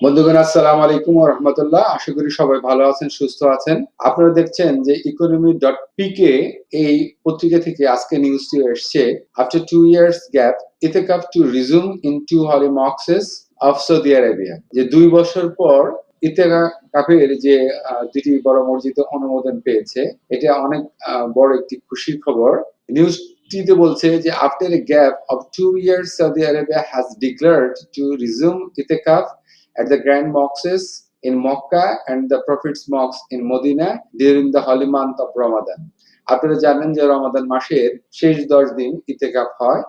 বন্ধুগণ আসসালামু আলাইকুম রাহমাতুল্লাহ। আশা করি সবাই ভালো আছেন সুস্থ আছেন। আপনারা দেখছেন যে ইকোনমি ডট পিকে এই পত্রিকা থেকে আজকে নিউজটি এসছে। আফটার টু ইয়ার্স গ্যাপ ইতে cup to resume in two holy mosques of Saudi Arabia যে দুই বছর পর ইতেকাফের যে আহ, দুটি বড় মসজিদে অনুমোদন পেয়েছে এটা অনেক বড় একটি খুশির খবর। নিউজ টিতে বলছে যে after a gap of two years Saudi Arabia has declared to resume ইতেকাফ at the grand mosques in Mecca and the Prophet's Mosque in Medina during the holy month of Ramadan. আপনারা জানেন যে রমাদান মাসের শেষ দশ দিন ইতেকাপ হয়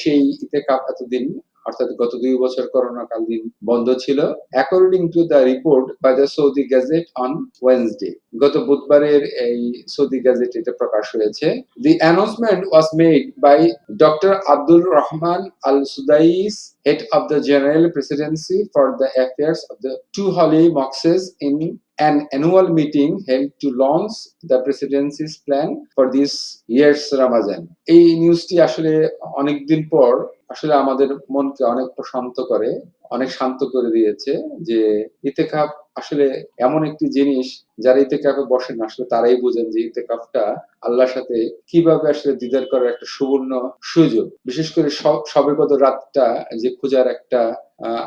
সেই ইতেকাপ এতদিন অর্থাৎ গত দুই বছর করোনাকালীন বন্ধ ছিল according to the report by the Saudi gazette on Wednesday গত বুধবারের এই সৌদি গ্যাজেট এটা প্রকাশ হয়েছে the announcement was made by doctor Abdul Rahman Al Sudais head of the General Presidency for the affairs of the two holy mosques in an annual meeting held to launch the presidency's plan for this year's Ramadan. এই নিউজটি আসলে অনেকদিন পর আসলে আমাদের মনকে অনেক প্রশান্ত করে অনেক শান্ত করে দিয়েছে যে ইতেকাফ আসলে এমন একটি জিনিস যারা ইতেকাফে বসেন আসলে তারাই বুঝেন যে ইতেকাফটা আল্লাহর সাথে কীভাবে আসলে দিদার করার একটা সুবর্ণ সুযোগ। বিশেষ করে সব কত রাতটা যে খোঁজার একটা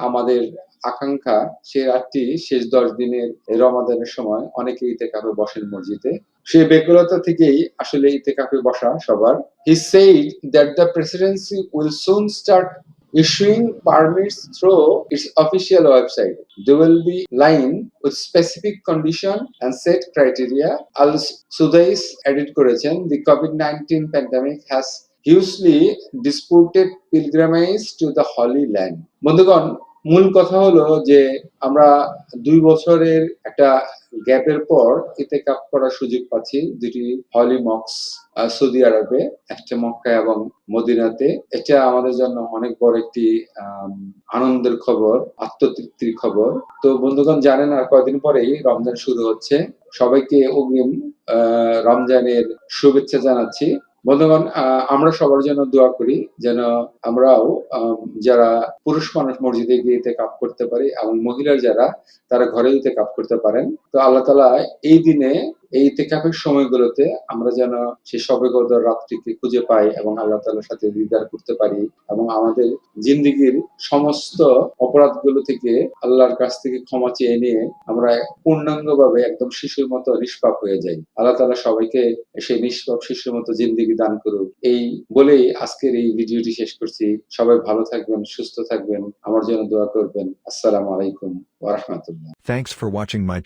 আমাদের আকাঙ্ক্ষা সেই রাতটি শেষ দশ দিনের রমাদানের সময় অনেকে ইতেকাফে বসেন মসজিদে। সেই বেকুলতা থেকেই আসলে ইতেকাফে বসা সবার। He said that the presidency will soon start issuing permits through its official website. There will be line with specific condition and set criteria. Al Sudais edit করেছেন the COVID-19 pandemic has hugely disputed pilgrimage to the Holy Land. বন্ধুগণ মূল কথা হলো যে আমরা দুই বছরের একটা গ্যাপের পর এতে কাপ করার সুযোগ পাচ্ছি দুটি হলি মক্স সৌদি আরবে, একটা মক্কা এবং মদিনাতে। এটা আমাদের জন্য অনেক বড় একটি আনন্দের খবর, আত্মতৃপ্তির খবর। তো বন্ধুগণ, জানেন আর কয়দিন পরেই রমজান শুরু হচ্ছে। সবাইকে অগ্রিম রমজানের শুভেচ্ছা জানাচ্ছি। বন্ধুগণ আমরা সবার জন্য দোয়া করি যেন আমরাও আম, যারা পুরুষ মানুষ মসজিদে গিয়ে কাপ করতে পারি এবং মহিলা যারা তারা ঘরে ইতে কাপ করতে পারেন। তো আল্লাহ তালা এই দিনে এই ইতেকাফের সময়গুলোতে আমরা যেন সেই সবে গদর রাত্রিকে খুঁজে পাই এবং আল্লাহ তালার সাথে দিদার করতে পারি এবং আমাদের জিন্দিগির সমস্ত অপরাধগুলো থেকে আল্লাহর কাছ থেকে ক্ষমা চেয়ে নিয়ে আমরা পূর্ণাঙ্গভাবে একদম শিশুর মতো নিষ্পাপ হয়ে যাই। আল্লাহ তালা সবাইকে সেই নিষ্পাপ শিশুর মতো জিন্দিগি দান করুক। এই বলেই আজকের এই ভিডিওটি শেষ করছি। সবাই ভালো থাকবেন, সুস্থ থাকবেন। আমার জন্য দোয়া করবেন। আসসালামু আলাইকুম ওয়া রাহমাতুল্লাহ। Thanks for watching my